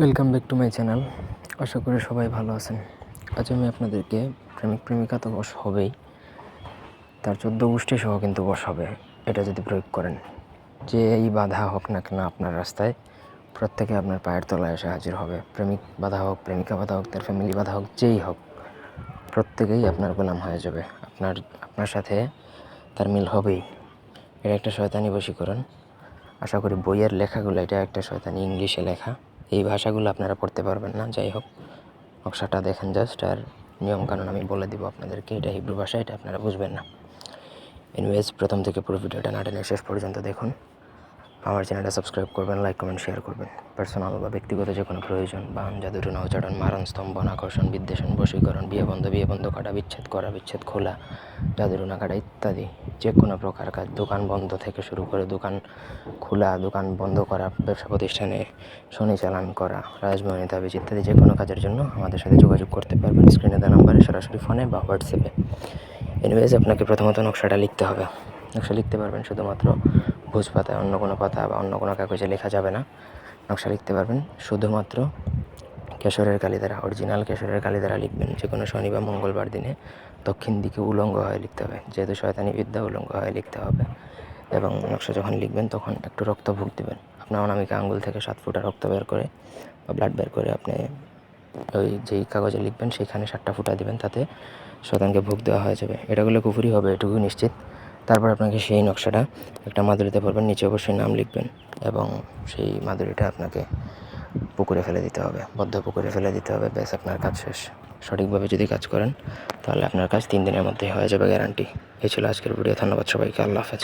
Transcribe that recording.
Welcome back to my channel আশা করি সবাই ভালো আছেন। আজ আমি আপনাদেরকে প্রেমিক প্রেমিকা তো বস হবেই। তার চোদ্দ গোষ্ঠী সহ কিন্তু বস হবে, এটা যদি প্রয়োগ করেন। যে এই বাধা হোক না কেন আপনার রাস্তায়, প্রত্যেকে আপনার পায়ের তলায় এসে হাজির হবে। প্রেমিক বাধা হোক, প্রেমিকা বাধা হোক, তার ফ্যামিলি বাধা হোক, যেই হোক, প্রত্যেকেই আপনার গোলাম হয়ে যাবে। আপনার আপনার সাথে তার মিল হবেই। এটা একটা শয়তানি বশীকরণ। আশা করি বইয়ের লেখাগুলো, এটা একটা শয়তানি ইংলিশে লেখা। এই ভাষাগুলো আপনারা পড়তে পারবেন না। যাই হোক, নকশাটা দেখেন জাস্ট আর নিয়মকানুন আমি বলে দিব আপনাদেরকে, এটা হিব্রু ভাষা, এটা আপনারা বুঝবেন না। এনিওয়েজ প্রথম থেকে পুরো ভিডিওটা না টেনে শেষ পর্যন্ত দেখুন। আমার চ্যানেলটা সাবস্ক্রাইব করবেন, লাইক, কমেন্ট, শেয়ার করবেন। পার্সোনাল বা ব্যক্তিগত যে কোনো প্রয়োজন, বাহন জাদুটু নৌচাটন মারণ স্তম্ভন আকর্ষণ বিদ্বেষণ, বশীকরণ বিয়ে বন্ধ বিয়ে বন্ধ কাটা, বিচ্ছেদ, করা, বিচ্ছেদ, খোলা জাদুটুনা কাটা ইত্যাদি। যে কোনো প্রকার কাজ, দোকান বন্ধ থেকে শুরু করে দোকান খোলা, দোকান বন্ধ করা, ব্যবসা প্রতিষ্ঠানে শনি চালান করা রাজমহনী তাবিজ ইত্যাদি যে কোনো কাজের জন্য আমাদের সাথে যোগাযোগ করতে পারবেন। স্ক্রিনে দেওয়া নাম্বারে সরাসরি ফোনে বা হোয়াটসঅ্যাপে। এনিওয়েজ আপনাকে প্রথমত নকশাটা লিখতে হবে। নকশা লিখতে পারবেন শুধুমাত্র ভোজ পাতায় অন্য কোনো পাতা বা অন্য কোনো কাগজে লেখা যাবে না। নকশা লিখতে পারবেন। শুধুমাত্র কেশরের কালি দ্বারা অরিজিনাল কেশরের কালি দ্বারা লিখবেন। যে কোনো শনি বা মঙ্গলবার দিনে দক্ষিণ দিকে উলঙ্গ হয়ে লিখতে হবে। যেহেতু শয়তানি বিদ্যা উলঙ্গ হয়ে লিখতে হবে এবং নকশা যখন লিখবেন তখন একটু রক্ত ভুগ দেবেন। আপনার অনামিকা আঙ্গুল থেকে সাত ফুটা রক্ত বের করে বা ব্লাড বের করে আপনি ওই যেই কাগজে লিখবেন, সেখানে সাতটা ফুটা দিবেন। তাতে শতানকে ভোগ দেওয়া হয়ে যাবে। এটা করলে কুফুরি হবে এটুকু নিশ্চিত। তারপর আপনাকে সেই নকশাটা একটা মাদুরিতে পড়বেন নিচে অবশ্যই নাম লিখবেন এবং সেই মাদুরিটা আপনাকে পুকুরে ফেলে দিতে হবে, বদ্ধ পুকুরে ফেলে দিতে হবে, ব্যাস আপনার কাজ শেষ। সঠিকভাবে যদি কাজ করেন, তাহলে আপনার কাজ তিন দিনের মধ্যেই হয়ে যাবে গ্যারান্টি এই ছিল আজকের ভিডিও ধন্যবাদ সবাইকে, আল্লাহ হাফেজ।